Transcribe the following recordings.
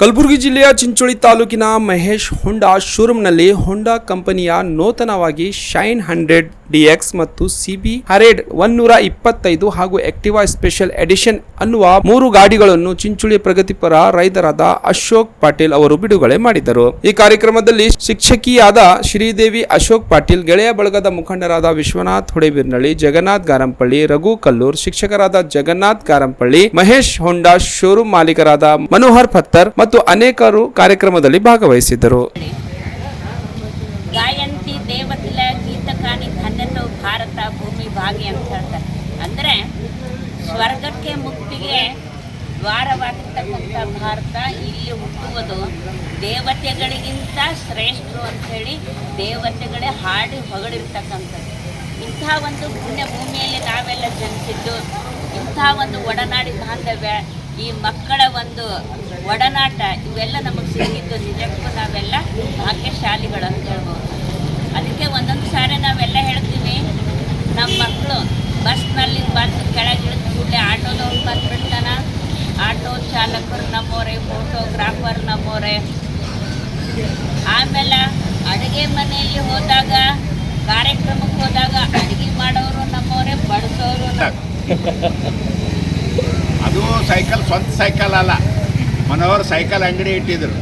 ಕಲಬುರಗಿ ಜಿಲ್ಲೆಯ ಚಿಂಚೋಳಿ ತಾಲೂಕಿನ ಮಹೇಶ್ ಹೊಂಡಾ ಶೋರೂಮ್ನಲ್ಲಿ ಹೊಂಡಾ ಕಂಪನಿಯ ನೂತನವಾಗಿ ಶೈನ್ ಹಂಡ್ರೆಡ್ ಡಿಎಕ್ಸ್ ಮತ್ತು ಸಿಬಿ ಹರೇಡ್ ಒನ್ನೂರ ಇಪ್ಪತ್ತೈದು ಹಾಗೂ ಆಕ್ಟಿವಾ ಸ್ಪೆಷಲ್ ಎಡಿಷನ್ ಅನ್ನುವ ಮೂರು ಗಾಡಿಗಳನ್ನು ಚಿಂಚೋಳಿ ಪ್ರಗತಿಪರ ರೈತರಾದ ಅಶೋಕ್ ಪಾಟೀಲ್ ಅವರು ಬಿಡುಗಡೆ ಮಾಡಿದರು. ಈ ಕಾರ್ಯಕ್ರಮದಲ್ಲಿ ಶಿಕ್ಷಕಿಯಾದ ಶ್ರೀದೇವಿ ಅಶೋಕ್ ಪಾಟೀಲ್, ಗೆಳೆಯ ಬಳಗದ ಮುಖಂಡರಾದ ವಿಶ್ವನಾಥ್ ಹೊಡೆಬಿರ್ನಳ್ಳಿ, ಜಗನ್ನಾಥ್ ಗಾರಂಪಳ್ಳಿ, ರಘು ಕಲ್ಲೂರ್, ಶಿಕ್ಷಕರಾದ ಜಗನ್ನಾಥ್ ಗಾರಂಪಳ್ಳಿ, ಮಹೇಶ್ ಹೊಂಡಾ ಶೋರೂಮ್ ಮಾಲೀಕರಾದ ಮನೋಹರ್ ಪತ್ತರ್ ಮತ್ತು ಅನೇಕರು ಕಾರ್ಯಕ್ರಮದಲ್ಲಿ ಭಾಗವಹಿಸಿದ್ದರು. ಗಾಯಂತಿ ದೇವತಿಲ ಗೀತಕಾನಿ ಧನ್ಯತವು ಭಾರತ ಭೂಮಿ ಭಾಗಿ ಅಂತ ಹೇಳ್ತಾರೆ. ಅಂದರೆ ಸ್ವರ್ಗಕ್ಕೆ ಮುಕ್ತಿಗೆ ದ್ವಾರವಾಗಿರ್ತಕ್ಕಂಥ ಭಾರತ ಇಲ್ಲಿ ಹುಟ್ಟುವುದು ದೇವತೆಗಳಿಗಿಂತ ಶ್ರೇಷ್ಠರು ಅಂಥೇಳಿ ದೇವತೆಗಳೇ ಹಾಡಿ ಹೊಗಳಿರ್ತಕ್ಕಂಥದ್ದು. ಇಂಥ ಒಂದು ಪುಣ್ಯ ಭೂಮಿಯಲ್ಲಿ ನಾವೆಲ್ಲ ಜನಿಸಿದ್ದು, ಇಂಥ ಒಂದು ಒಡನಾಡಿ ಬಾಂಧವ್ಯ ಈ ಮಕ್ಕಳ ಒಂದು ಒಡನಾಟ, ಇವೆಲ್ಲ ನಮಗೆ ಸಿಕ್ಕಿದ್ದು ನಿಜಕ್ಕೂ ನಾವೆಲ್ಲ ಭಾಗ್ಯಶಾಲಿಗಳು ಅಂತ ಹೇಳ್ಬೋದು. ಅದಕ್ಕೆ ಒಂದೊಂದು ಸಾರಿ ನಾವೆಲ್ಲ ಹೇಳ್ತೀವಿ ನಮ್ಮ ಮಕ್ಕಳು ಬಸ್ನಲ್ಲಿ ಬಂದು ಕೆಳಗಿಳಿದ ಕೂಡಲೇ ಆಟೋದವ್ರು ಬಂದ್ಬಿಡ್ತಾನ. ಆಟೋ ಚಾಲಕರು ನಮ್ಮೋರೆ, ಫೋಟೋಗ್ರಾಫರ್ ನಮ್ಮೋರೆ. ಆಮೇಲೆ ಅಡುಗೆ ಮನೆಯಲ್ಲಿ ಹೋದಾಗ, ಕಾರ್ಯಕ್ರಮಕ್ಕೆ ಹೋದಾಗ ಅಡುಗೆ ಮಾಡೋರು ನಮ್ಮವರೇ ಬಡಿಸೋರು ಅದು ಸೈಕಲ್, ಸ್ವಂತ ಸೈಕಲ್ ಅಲ್ಲ. ಮನೋಹರ್ ಸೈಕಲ್ ಅಂಗಡಿ ಇಟ್ಟಿದ್ರು.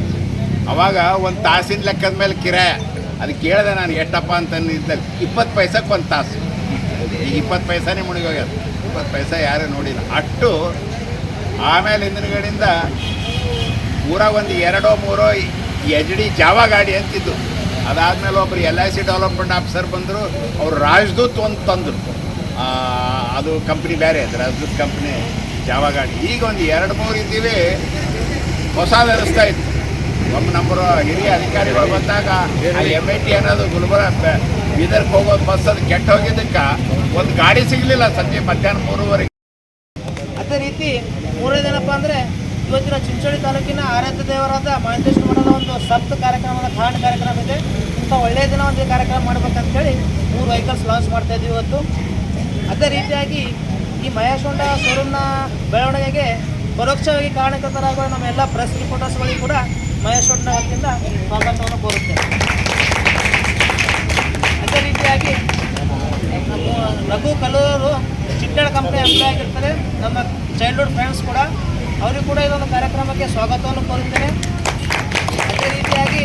ಅವಾಗ ಒಂದು ತಾಸಿನ ಲೆಕ್ಕದ ಮೇಲೆ ಕಿರಾಯ. ಅದು ಕೇಳಿದೆ ನಾನು, ಎಷ್ಟಪ್ಪ? ಅಂತ ಇಪ್ಪತ್ತು ಪೈಸಕ್ಕೆ ಒಂದು ತಾಸು. ಈಗ ಇಪ್ಪತ್ತು ಪೈಸಾನೇ ಮುಳುಗೋಗ್ಯದ ಇಪ್ಪತ್ತು ಪೈಸಾ ಯಾರೂ ನೋಡಿಲ್ಲ. ಅಷ್ಟು ಆಮೇಲೆ ಹಿಂದಿನಗಡೆಯಿಂದ ಪೂರ ಒಂದು ಎರಡೋ ಮೂರೋ ಎಚ್ ಡಿ ಜಾವ ಗಾಡಿ ಅಂತಿದ್ದು ಅದಾದಮೇಲೆ ಒಬ್ರು L I C development officer ಬಂದರು. ಅವರು ರಾಜದೂತ್ ಒಂದು ತಂದರು. ಅದು ಕಂಪ್ನಿ ಬೇರೆ, ಅದು ರಾಜದೂತ್ ಕಂಪ್ನಿ ಜಾವ ಗಾಡಿ. ಈಗ ಒಂದು ಎರಡು ಮೂರು ಇದ್ದೀವಿ. ಹೊಸ ವ್ಯವಸ್ಥೆ ಇತ್ತು ಒಬ್ಬ ನಮ್ಮ ಹಿರಿಯ ಅಧಿಕಾರಿಗಳು ಬಂದಾಗ ಎಂ ಐ ಟಿ ಅನ್ನೋದು ಗುಲ್ಬರ್ಗ ಬೀದರ್ಗೆ ಹೋಗೋದು ಬಸ್ ಅದು ಕೆಟ್ಟ ಹೋಗಿದ್ದಕ್ಕೆ ಒಂದು ಗಾಡಿ ಸಿಗಲಿಲ್ಲ ಸಂಜೆ ಮಧ್ಯಾಹ್ನ ಮೂರುವರೆಗೆ. ಅದೇ ರೀತಿ ಮೂರನೇದೇನಪ್ಪ ಅಂದರೆ ಇವತ್ತಿನ ಚಿಂಚೋಳಿ ತಾಲೂಕಿನ ಆರಾಧ್ಯ ದೇವರಾದ ಮಹಂತೇಶ್ವರ ಮಠದ ಒಂದು ಸಪ್ತ ಕಾರ್ಯಕ್ರಮದ ಕಾರಣ ಕಾರ್ಯಕ್ರಮ ಇದೆ. ಇಂಥ ಒಳ್ಳೆಯ ದಿನ ಒಂದು ಕಾರ್ಯಕ್ರಮ ಮಾಡ್ಬೇಕಂತೇಳಿ ಮೂರು ವೆಹಿಕಲ್ಸ್ ಲಾಂಚ್ ಮಾಡ್ತಾ ಇದ್ದೀವಿ ಇವತ್ತು. ಅದೇ ರೀತಿಯಾಗಿ ಈ ಮಹೇಶ್ ಹೊಂಡ ಬೆಳವಣಿಗೆಗೆ ಪರೋಕ್ಷವಾಗಿ ಕಾರಣಕರ್ತರಾಗುವ ನಮ್ಮ ಎಲ್ಲ ಪ್ರೆಸ್ ರಿಪೋರ್ಟರ್ಸ್ಗಳಿಗೆ ಕೂಡ ಮಹೇಶ್ ಹೊಂಡ ವತಿಯಿಂದ ಸ್ವಾಗತವನ್ನು ಕೋರುತ್ತೇನೆ. ಅದೇ ರೀತಿಯಾಗಿ ನಮ್ಮ ರಘು ಕಲೂರು ಚಿಟ್ಟಳ ಕಂಪ್ನಿ ಎಂಪ್ಲಾಯ್ ಆಗಿರ್ತಾರೆ. ನಮ್ಮ ಚೈಲ್ಡ್ಹುಡ್ ಫ್ರೆಂಡ್ಸ್ ಕೂಡ. ಅವರಿಗೂ ಕೂಡ ಇದೊಂದು ಕಾರ್ಯಕ್ರಮಕ್ಕೆ ಸ್ವಾಗತವನ್ನು ಕೋರುತ್ತೇನೆ. ಅದೇ ರೀತಿಯಾಗಿ